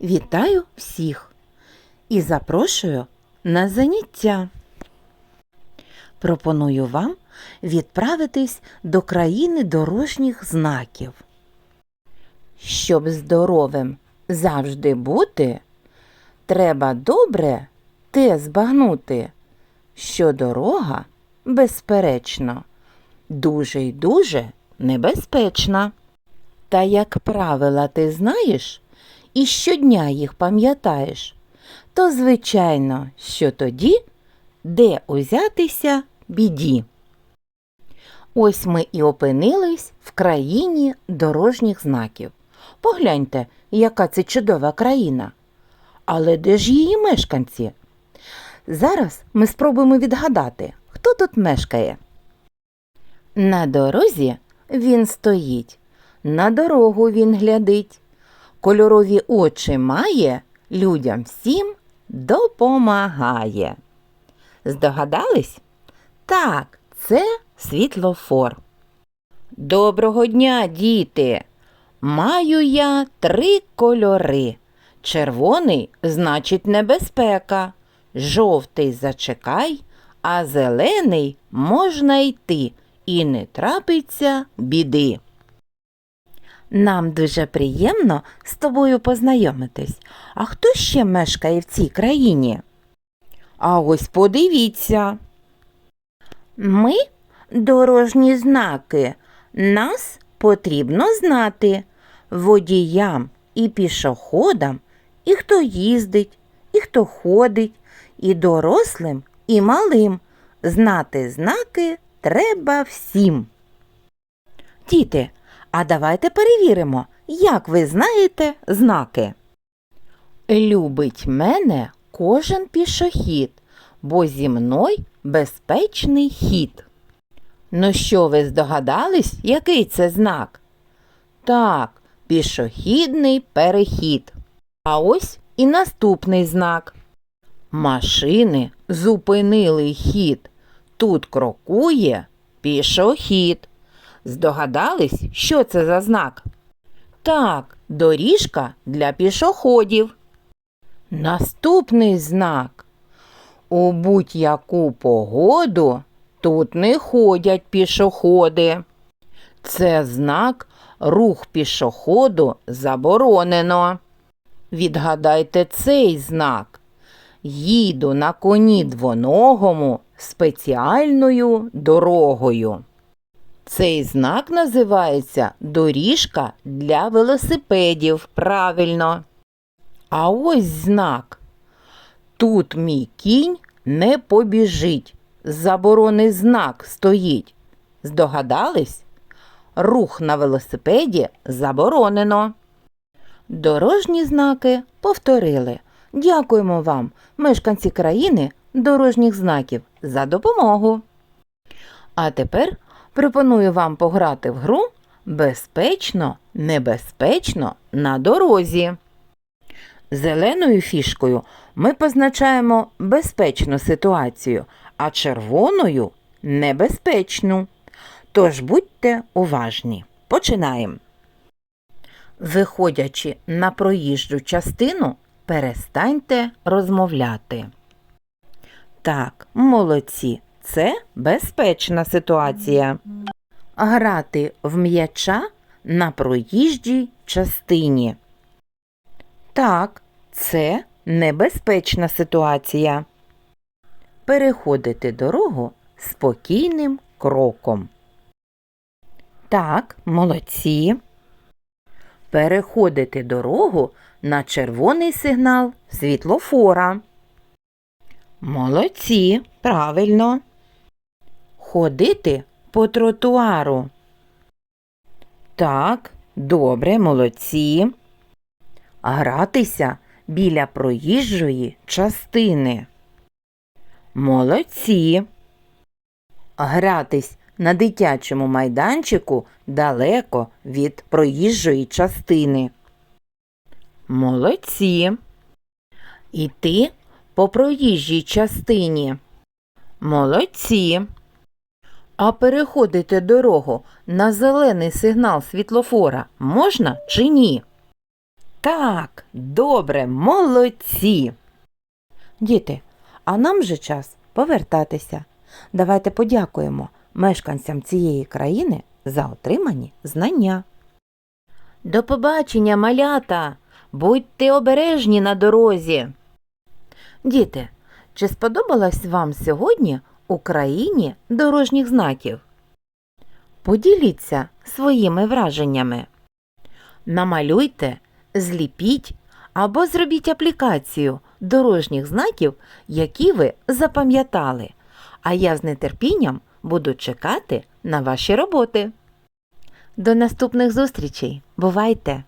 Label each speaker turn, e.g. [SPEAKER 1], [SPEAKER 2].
[SPEAKER 1] вітаю всіх і запрошую на заняття. Пропоную вам відправитись до країни дорожніх знаків. Щоб здоровим завжди бути, треба добре те збагнути, що дорога, безперечно, дуже й дуже небезпечна. Та як правила ти знаєш і щодня їх пам'ятаєш, то звичайно, що тоді де узятися біді. Ось ми і опинились в країні дорожніх знаків. Погляньте, яка це чудова країна. Але де ж її мешканці? Зараз ми спробуємо відгадати, хто тут мешкає. На дорозі він стоїть, на дорогу він глядить, кольорові очі має, людям всім допомагає. Здогадались? Так, це світлофор. Доброго дня, діти! Маю я три кольори. Червоний значить небезпека, жовтий зачекай, а зелений можна йти і не трапиться біди. Нам дуже приємно з тобою познайомитись. А хто ще мешкає в цій країні? А ось подивіться. Ми дорожні знаки. Нас потрібно знати водіям і пішоходам, і хто їздить, і хто ходить, і дорослим, і малим. Знати знаки треба всім. Діти, а давайте перевіримо, як ви знаєте знаки. Любить мене кожен пішохід, бо зі мною безпечний хід. Ну що ви здогадались, який це знак? Так, пішохідний перехід. А ось і наступний знак. Машини зупинили хід. Тут крокує пішохід. Здогадались, що це за знак? Так, доріжка для пішоходів. Наступний знак. У будь-яку погоду тут не ходять пішоходи. Це знак рух пішоходу заборонено. Відгадайте цей знак. Їду на коні двоногому спеціальною дорогою. Цей знак називається доріжка для велосипедів. Правильно. А ось знак. Тут мій кінь не побіжить. Заборонний знак стоїть. Здогадались? Рух на велосипеді заборонено. Дорожні знаки повторили. Дякуємо вам, мешканці країни дорожніх знаків, за допомогу. А тепер пропоную вам пограти в гру безпечно, небезпечно на дорозі. Зеленою фішкою ми позначаємо безпечну ситуацію, а червоною небезпечну. Тож будьте уважні. Починаємо. Виходячи на проїжджу частину, перестаньте розмовляти. Так, молодці, це безпечна ситуація. Грати в м'яча на проїжджій частині. Так, це небезпечна ситуація. Переходити дорогу спокійним кроком. Так, молодці. Переходити дорогу на червоний сигнал світлофора. Молодці, правильно. Ходити по тротуару. Так, добре, молодці. Гратися біля проїжджої частини. Молодці. Гратись на дитячому майданчику далеко від проїжджої частини. Молодці. Іти по проїжджій частині. Молодці. А переходити дорогу на зелений сигнал світлофора можна чи ні? Так, добре, молодці. Діти, а нам вже час повертатися. Давайте подякуємо мешканцям цієї країни за отримані знання. До побачення, малята! Будьте обережні на дорозі. Діти, чи сподобалось вам сьогодні Україні дорожніх знаків? Поділіться своїми враженнями. Намалюйте, зліпіть або зробіть аплікацію дорожніх знаків, які ви запам'ятали. А я з нетерпінням буду чекати на ваші роботи. До наступних зустрічей. Бувайте!